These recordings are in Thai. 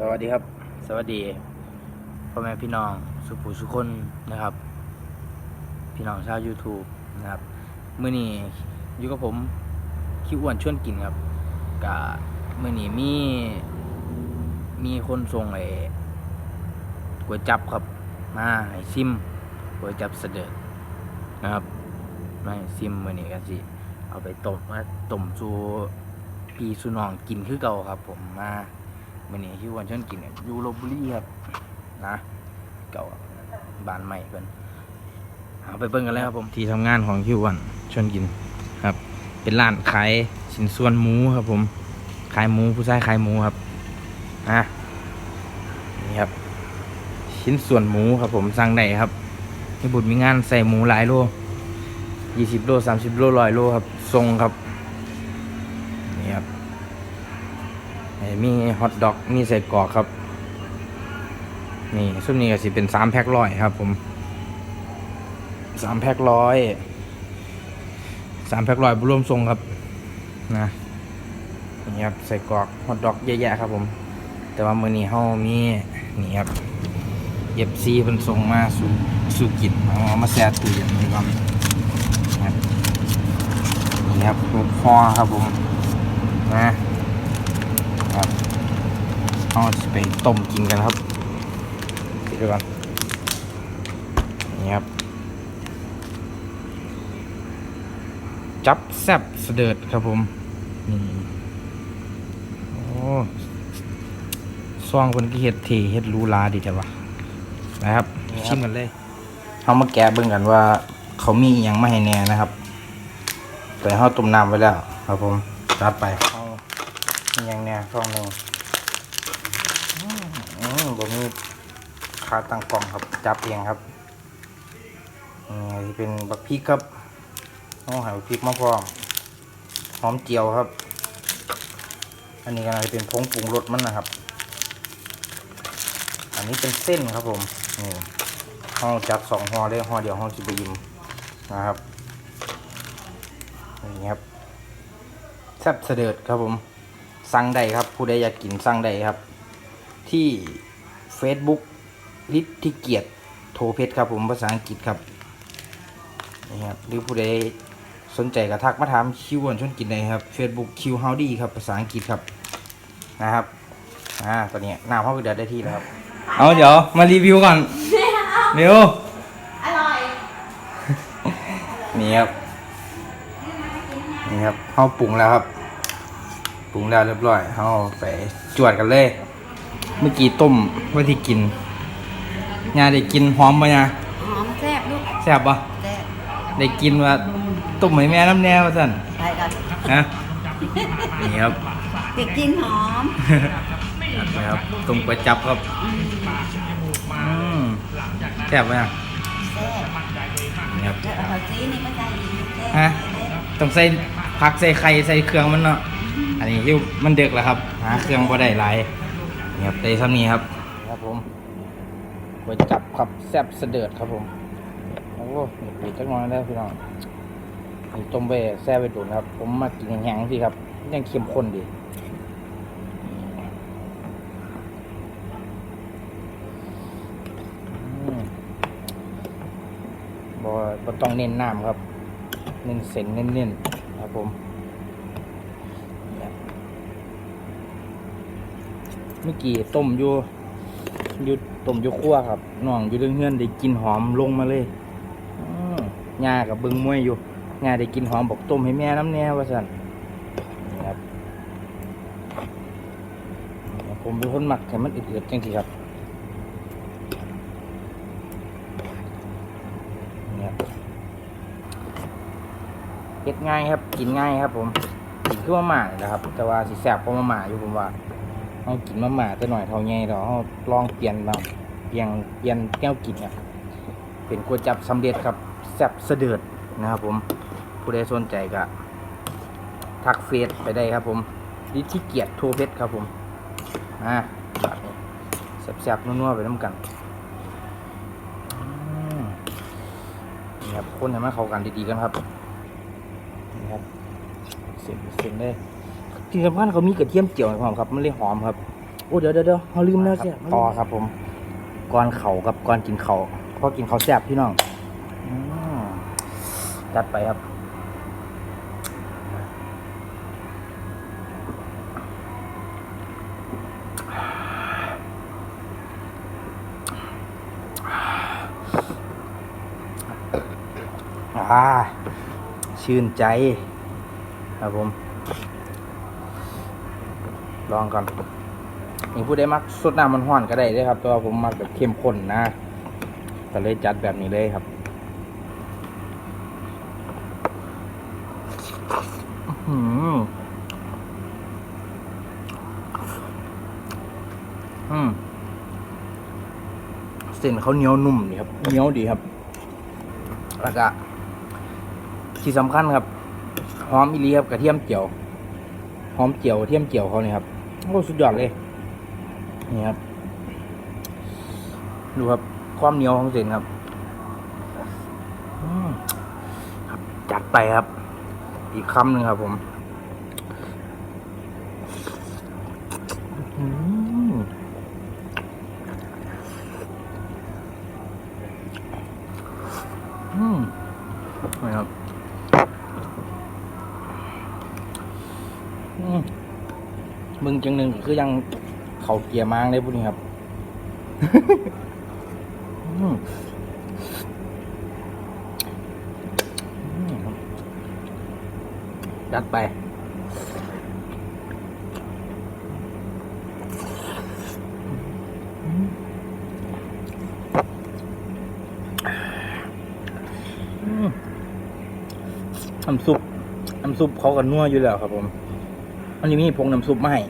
สวัสดีครับ สวัสดีพ่อแม่พี่น้องสุภูสุคนนะครับ พี่น้องชาว YouTube นะครับมื้อนี้อยู่กับผมคิวอ้วนชวนกินครับกะมื้อนี้มีมีคนส่งไอ้ก๋วยจับครับมาให้ซิมก๋วยจับเสด็จนะครับมาซิมมื้อนี้กันสิเอาไปต้มมาต้มสูพี่สุน้องกินคือเก่าครับ ผมมา มื้อนี้ที่วันเชิญกินเนี่ยอยู่ลบบุรีครับนะเก่าบานใหม่เพิ่นเอาไปเบิ่งกันเลยครับผมที่ทำงานของคิววันชวนกินครับ เป็นร้านขายชิ้นส่วนหมูครับผมขายหมูผู้ชายขายหมูครับอะนี่ครับ ชิ้นส่วนหมูครับผมสั่งได้ครับมีบุตรมีงานใส่หมูหลายโลยี่สิบโลสามสิบโลร้อยโลครับทรงครับ นี่ครับไอ้ มีฮอทดอก มีใส่กรอกครับ นี่ซุปนี้ก็สิเป็นสามแพ็คร้อยครับ ผมสามแพ็คร้อยสามแพ็คร้อยรวมทรงครับ นะนี่ครับใส่กรอกฮอทดอกเยอะแยะครับ ผม แต่ว่ามือนี้เฮามีนี่ครับเย็บซีเพิ่นส่งมาสู่สู่กินเอามาแช่ตู้เย็นนี่ก่อนครับนี่ครับหมูคอครับผมนะ ครับเอาไปต้มกินกันครับปิดไว้ก่อนนี่ครับ จับแซบเสดิร์ดครับผมนี่โอ้ซองคนที่เฮ็ดเทเฮ็ดหรูหราดีจังวะนะครับชิมกันเลยเอามาแกะเบิ่งกันว่า เขามีอหย่างมาให้แน่นะครับ แต่เขาตุ่มน้ำไว้แล้ว ครับผมจัดไปเอาอห ย่างแน่ช่องหนึ่งอืมอืมบมีขาตั้งกล่องครับจับเองครับนี่เป็นบักพริกครับเอาหายบักพริกมาพร้อมหอมเจียวครับ อันนี้ก็น่าจะเป็นผงปรุงรสมันนะครับ อันนี้เป็นเส้นครับผมนี่ห้องจับสองห่อได้ห่อเดียวห้องจิบยิมนะครับนี่ครับแซ่บเสด็จครับผม สั่งได้ครับ ผู้ใดอยากกินสั่งได้ครับ ที่ Facebook ลิทธิเกียรติโทเพชรครับผมภาษาอังกฤษครับนี่ครับหรือผู้ใดสนใจกระทักมาถามคิววันชวนกินได้ครับ Facebook คิวเฮาดีครับภาษาอังกฤษครับนะครับอ่าตอนนี้น้ำเข้าไปเดือดได้ที่แล้วครับ เอาเดี๋ยวมารีวิวก่อนเร็วอร่อยนี่ครับนี่ครับเขาปรุงแล้วครับป รุงแล้วเรียบร้อยเขาไปจวดกันเลย เมื่อกี้ต้มเพื่อที่กินงาได้กินหอมปะเนี่ยหอมแซ่บลูกแซ่บปะแซ่บได้กินว่าต้มให้แม่น้ำแนวสั่นใช่ครับฮะนี่ครับเด็กกินหอมนี่ครับต้มก๋วยจับครับอืมแซ่บไหมอะแซ่บนี่ครับแล้วเอาซีนี่ก็ใส่อีกแซ่บฮะต้องใส่ผักใส่ไข่ใส่เครื่องมันเนาะ อันนี้ที่มันเด็กแล้วครับหาเครื่องพอได้หลายนี่ครับได้ซ้ำนี้ครับ ครับผมก๋วยจับครับแซ่บเสดิร์ดครับผมโอ้โหนี่จักหน้อยได้วพี่น้องนี่ต้มไปแซ่บไปโดนครับ ผมมากินแห้งๆสิครับ ยังเข้มข้นดีบ่บ่ต้องเน้นน้ำครับ เน้นเส้นเน้นๆครับผมเนี่ย เมื่อกี้ต้มอยู่อยู่ต้มอยู่ครัวครับน้องอยู่เรื่องเฮือนได้กินหอมลงมาเลยอง่ากับเบิงมวยอยู่ย่าได้กินหอมบอกต้มให้แม่น้ำแน่ว่าสันครับผมเป็นคนหมักให้มันอืดๆจังทีครับเนี่ยเฮ็ดง่ายครับ กินง่ายครับผมกินคือมาม่านี่แหละครับ แต่ว่าสิแซ่บกว่ามาม่าอยู่ผมว่า เอากินมาม่าแต่หน่อยเท่าไงเราเอาลองเปลี่ยนมาเปลี่ยนเปลี่ยนแก้วกินเนี่ยเป็นก๋วยจับสำเร็จครับแซ่บเสด็จนะครับผมผู้ใดสนใจก็ทักเฟซไปได้ครับ ผมดิที่เกียรติโทเพชรครับผมอ่าแบบนี้แซ่บๆนัวๆไปน้ำกันอืมนี่ครับคนให้มันเข้ากันดีๆกันครับนี่ครับเส้นเส้นได้ ที่สำคัญเขามีกระเทียมเจียวให้พร้อมครับ มันเลยหอมครับ โอ้เดี๋ยวเดี๋ยวเดี๋ยวเขาลืมแล้วเสียต่อครับผมก่อนเข่ากับก่อนกินเข่าพอกินเข่าแซ่บพี่น้องอืมจัดไปครับ อ่าชื่นใจ ครับผม ลองก่อนนี่ผู้ได้มักสดน้ำมันห้อนก็ได้เด้วยครับแต่ว่าผมมักแบบเข้มข้นนะก็เลยจัดแบบนี้เลยครับอื้อหืออืมเส้นเขาเหนียวนุ่มดีครับเหนียวดีครับ แล้วก็ที่สำคัญครับ หอมอีลีครับกระเทียมเจียว หอมเจียวเทียมเจียวเขาเนี่ยครับโอ้สุดยอดเลย นี่ครับ ดูครับ ความเหนียวของเส้นครับครับ จัดไปครับ อีกคำหนึ่งครับ ผมอืมอืมนะครับอืม มึงจังหนึ่งคือยังเขาเกียร์ม้างได้พวกนี้ครับอืมอืมครัดไปน้ำซุปน้ำซุปเขากันนัวอยู่แล้วครับผม อันนี้มีพงน้ำซุปมาให้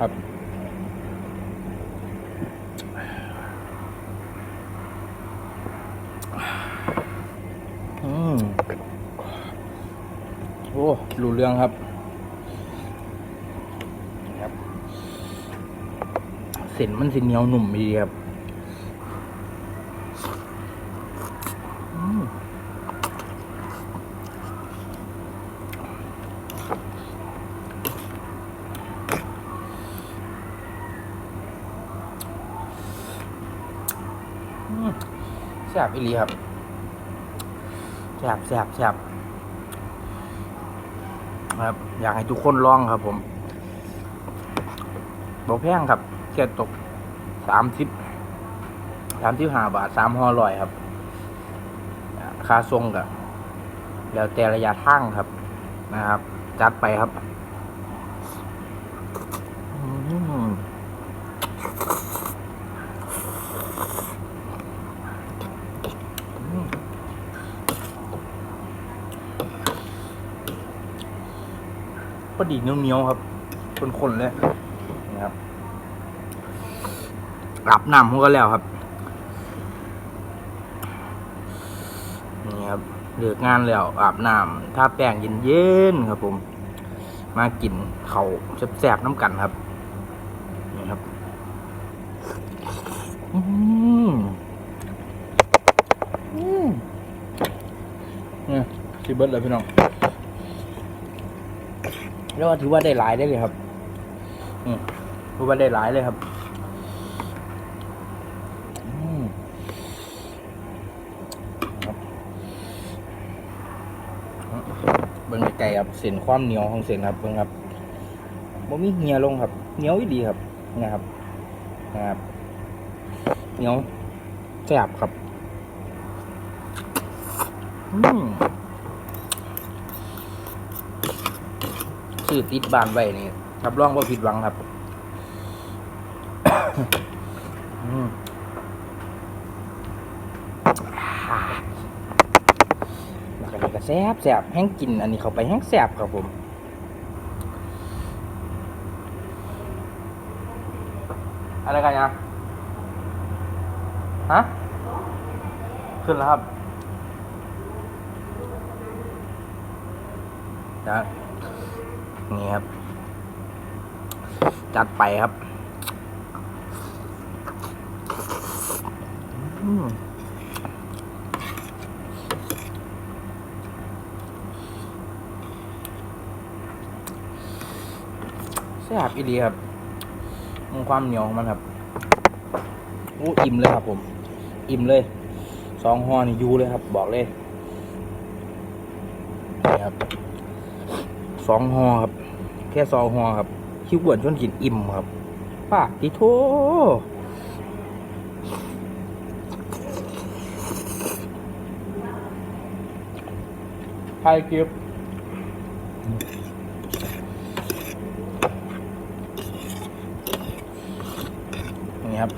ครับ อืมโอ้ รู้เรื่องครับครับเส้นมันสิเหนียวหนุ่มดีครับอืมอืมแซ่บอีหลีครับแซ่บแซ่บแซ่บ ครับ อยากให้ทุกคนลองครับ ผมบอกแพงครับแค่ตกสามสิบสามสิบห้าบาทสามห่อร่อยครับค่าทรงกับแล้วแต่ระยะทางครับนะครับ จัดไปครับ พอดีเนียวๆครับคนๆเลยนะครับอาบน้ำเขาก็แล้วครับนี่ครับเลือกงานแล้วอาบน้ำถ้าแป้งเย็นๆครับ ผม มากินเขาแซ่บๆน้ำกันครับนี่ครับอืมอืมเนี่ยสิเบิร์ดเลยพี่น้อง แล้วถือว่าได้หลายได้เลยครับอืมถือว่าได้หลายเลยครับอืมครับเบิ้งไก่ครับเส้นความเหนียวของเส้นครับเบิ้งครับบ่มีเหี่ยลงครับ เหนียวดีครับนะครับนะครับเหนียวแซ่บครับ อืม ซื้อติดบ้านไว้นี่รับรองว่าผิดหวังครับอืมอ่าแล้วก็นี่ก็แซ่บแซ่บแห้งกิน อันนี้เข้าไปแห้งแซ่บครับผมอะไรกันนี่ยฮะ ขึ้นแล้วครับนะ นี่ครับ จัดไปครับแซ่บอีดีครับอืมีความเหนียวของมันครับโอ้อิ่มเลยครับผม อิ่มเลย สองห่อนี่ยูเลยครับ บอกเลยนี่ครับ สองห่อครับ แค่สองห่อครับ คิวอ้วนชนกินอิ่มครับป้าติโทไทยกิฟนี่ครับ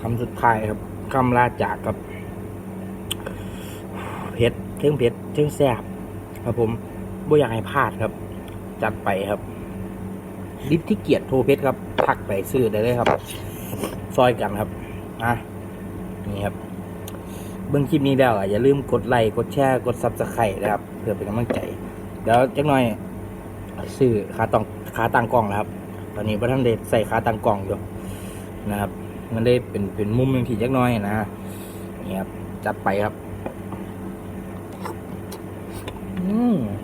คำสุดท้ายครับคำลาจากกับ เผ็ดเทิงเผ็ดเทิงแซ่บครับผมบ่อยากให้พลาดครับ จัดไปครับลิฟที่เกียรติโทรเพชรครับทักไปซื้อได้เลยครับ ซอยกันครับอะนี่ครับ เบื้องคลิปนี้แล้วอย่าลืมกดไลค์กดแชร์กดซับสไครต์นะครับ เพื่อเป็นกำลังใจ เดี๋ยวจักหน่อยซื้อขาตองขาตั้งกล้องนะครับ ตอนนี้พระท่านเดชใส่ขาตั้งกล้องอยู่นะครับ มันได้เป็นเป็นมุมหนึ่งที่จักหน้อยนะนี่ครับจัดไปครับ 嗯。